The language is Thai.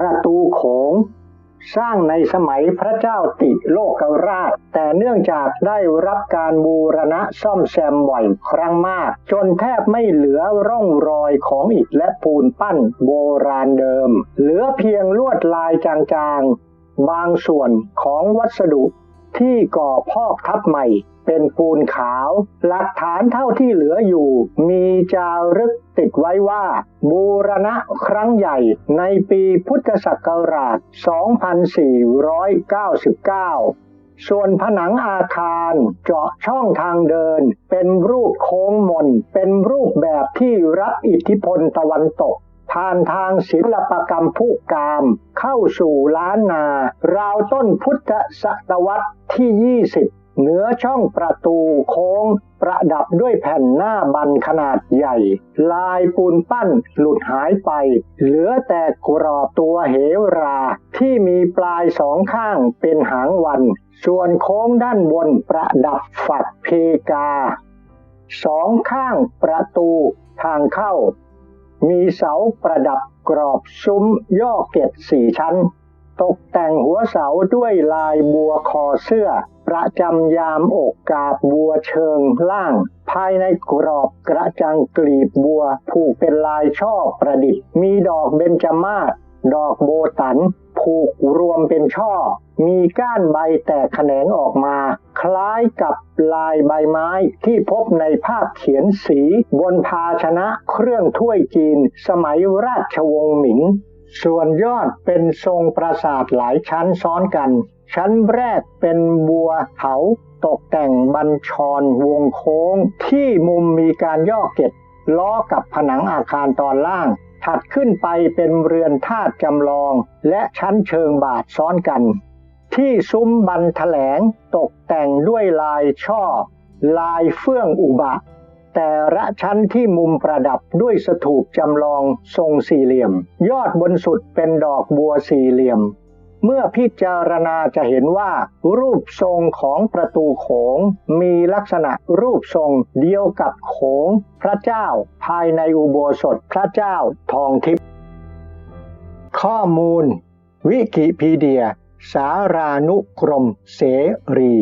ประตูโขง สร้างในสมัยพระเจ้าติโลกราช แต่เนื่องจากได้รับการบูรณะซ่อมแซมบ่อยครั้งมาก จนแทบไม่เหลือร่องรอยของอิฐและปูนปั้นโบราณเดิม เหลือเพียงลวดลายจางๆ บางส่วนของวัสดุที่ก่อพอกทับใหม่ เป็นปูนขาว หลักฐานเท่าที่เหลืออยู่ มีจารึกติดไว้ว่า บูรณะครั้งใหญ่ในปีพุทธศักราช 2499ส่วนผนังอาคารเจาะช่องทางเดิน เป็นรูปโค้งมน เป็นรูปแบบที่รับอิทธิพลตะวันตก ผ่านทางศิลปกรรมผู้กาม เข้าสู่ล้านนา ราวต้นพุทธศตวรรษที่ 20เหนือช่องประตูโค้งประดับด้วยแผ่นหน้าบันขนาดใหญ่ ลายปูนปั้นหลุดหายไป เหลือแต่กรอบตัวเหวรา ที่มีปลายสองข้างเป็นหางวัน ส่วนโค้งด้านบนประดับฝักเพกา สองข้างประตูทางเข้า มีเสาประดับกรอบซุ้มย่อเกตสี่ชั้น ตกแต่งหัวเสาด้วยลายบัวคอเสื้อ ประจำยามอกกาบบัวเชิงล่าง ภายในกรอบกระจังกลีบบัว ผูกเป็นลายช่อประดิษฐ์ มีดอกเบญจมาศดอกโบตัน ผูกรวมเป็นช่อ มีก้านใบแตกแขนงออกมา คล้ายกับลายใบไม้ที่พบในภาพเขียนสี บนภาชนะเครื่องถ้วยจีน สมัยราชวงศ์หมิง ส่วนยอดเป็นทรงปราสาทหลายชั้นซ้อนกัน ชั้นแรกเป็นบัวเขาตกแต่งบัญชรวงโค้งที่มุมมีการย่อเก็ดล้อกับผนังอาคารตอนล่าง ถัดขึ้นไปเป็นเรือนธาตุจำลอง และชั้นเชิงบาทซ้อนกัน ที่ซุ้มบันแถลงตกแต่งด้วยลายช่อ ลายเฟื่องอุบะ แต่ละชั้นที่มุมประดับด้วยสถูปจำลองทรงสี่เหลี่ยม ยอดบนสุดเป็นดอกบัวสี่เหลี่ยม เมื่อพิจารณาจะเห็นว่า รูปทรงของประตูโขง มีลักษณะรูปทรงเดียวกับโขง พระเจ้าภายในอุโบสถพระเจ้าทองทิพย์ข้อมูล วิกิพีเดีย สารานุกรมเสรี